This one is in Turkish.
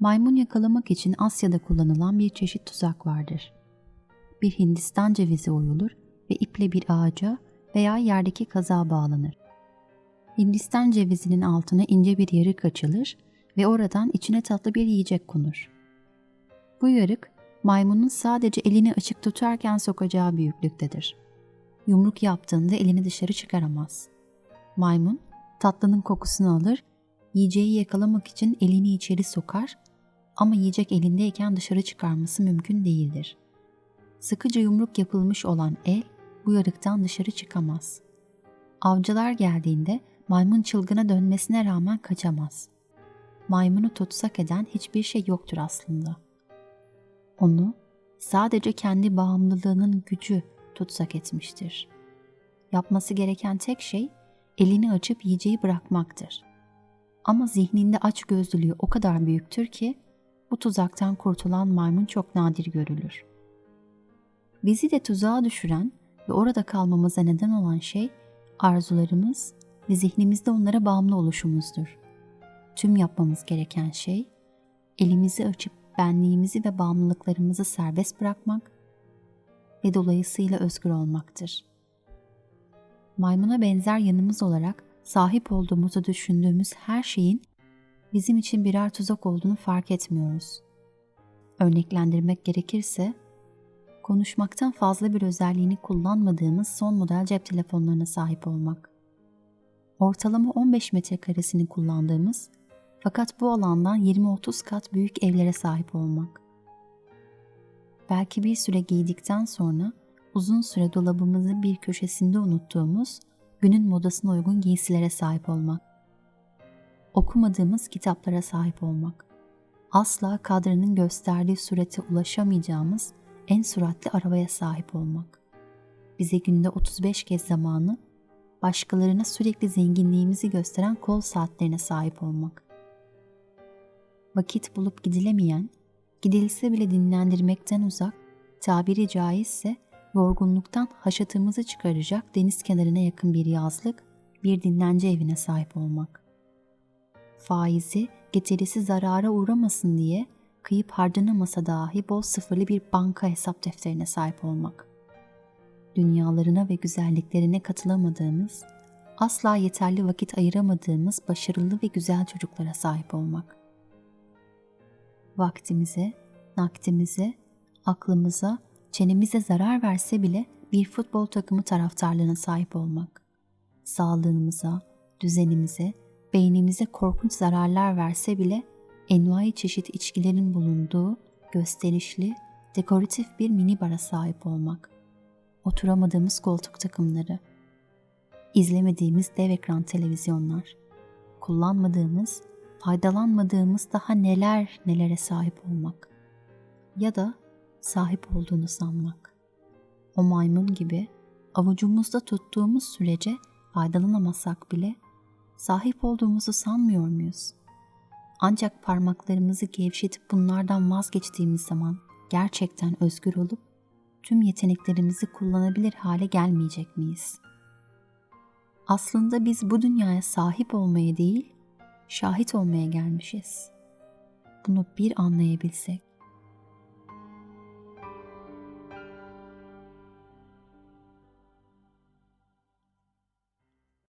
Maymun yakalamak için Asya'da kullanılan bir çeşit tuzak vardır. Bir Hindistan cevizi oyulur ve iple bir ağaca veya yerdeki kazağa bağlanır. Hindistan cevizinin altına ince bir yarık açılır ve oradan içine tatlı bir yiyecek konur. Bu yarık maymunun sadece elini açık tutarken sokacağı büyüklüktedir. Yumruk yaptığında elini dışarı çıkaramaz. Maymun tatlının kokusunu alır, yiyeceği yakalamak için elini içeri sokar ama yiyecek elindeyken dışarı çıkarması mümkün değildir. Sıkıca yumruk yapılmış olan el bu yarıktan dışarı çıkamaz. Avcılar geldiğinde maymun çılgına dönmesine rağmen kaçamaz. Maymunu tutsak eden hiçbir şey yoktur aslında. Onu sadece kendi bağımlılığının gücü tutsak etmiştir. Yapması gereken tek şey elini açıp yiyeceği bırakmaktır. Ama zihninde açgözlülüğü o kadar büyüktür ki bu tuzaktan kurtulan maymun çok nadir görülür. Bizi de tuzağa düşüren ve orada kalmamıza neden olan şey arzularımız ve zihnimizde onlara bağımlı oluşumuzdur. Tüm yapmamız gereken şey elimizi açıp benliğimizi ve bağımlılıklarımızı serbest bırakmak ve dolayısıyla özgür olmaktır. Maymuna benzer yanımız olarak sahip olduğumuzu düşündüğümüz her şeyin bizim için birer tuzak olduğunu fark etmiyoruz. Örneklendirmek gerekirse, konuşmaktan fazla bir özelliğini kullanmadığımız son model cep telefonlarına sahip olmak. Ortalama 15 metrekaresini kullandığımız fakat bu alandan 20-30 kat büyük evlere sahip olmak. Belki bir süre giydikten sonra uzun süre dolabımızın bir köşesinde unuttuğumuz günün modasına uygun giysilere sahip olmak. Okumadığımız kitaplara sahip olmak. Asla kadrının gösterdiği surete ulaşamayacağımız en süratli arabaya sahip olmak. Bize günde 35 kez zamanı, başkalarına sürekli zenginliğimizi gösteren kol saatlerine sahip olmak. Vakit bulup gidilemeyen, gidilse bile dinlendirmekten uzak, tabiri caizse yorgunluktan haşatımızı çıkaracak deniz kenarına yakın bir yazlık, bir dinlence evine sahip olmak. Faizi, getirisi zarara uğramasın diye kıyıp harcanamasa dahi bol sıfırlı bir banka hesap defterine sahip olmak. Dünyalarına ve güzelliklerine katılamadığımız, asla yeterli vakit ayıramadığımız başarılı ve güzel çocuklara sahip olmak. Vaktimize, nakdimize, aklımıza, çenemize zarar verse bile bir futbol takımı taraftarlığına sahip olmak. Sağlığımıza, düzenimize, beynimize korkunç zararlar verse bile envai çeşit içkilerin bulunduğu gösterişli, dekoratif bir minibara sahip olmak. Oturamadığımız koltuk takımları, izlemediğimiz dev ekran televizyonlar, kullanmadığımız, faydalanmadığımız daha neler nelere sahip olmak ya da sahip olduğunu sanmak. O maymun gibi avucumuzda tuttuğumuz sürece faydalanamasak bile sahip olduğumuzu sanmıyor muyuz? Ancak parmaklarımızı gevşetip bunlardan vazgeçtiğimiz zaman gerçekten özgür olup tüm yeteneklerimizi kullanabilir hale gelmeyecek miyiz? Aslında biz bu dünyaya sahip olmaya değil, şahit olmaya gelmişiz. Bunu bir anlayabilsek,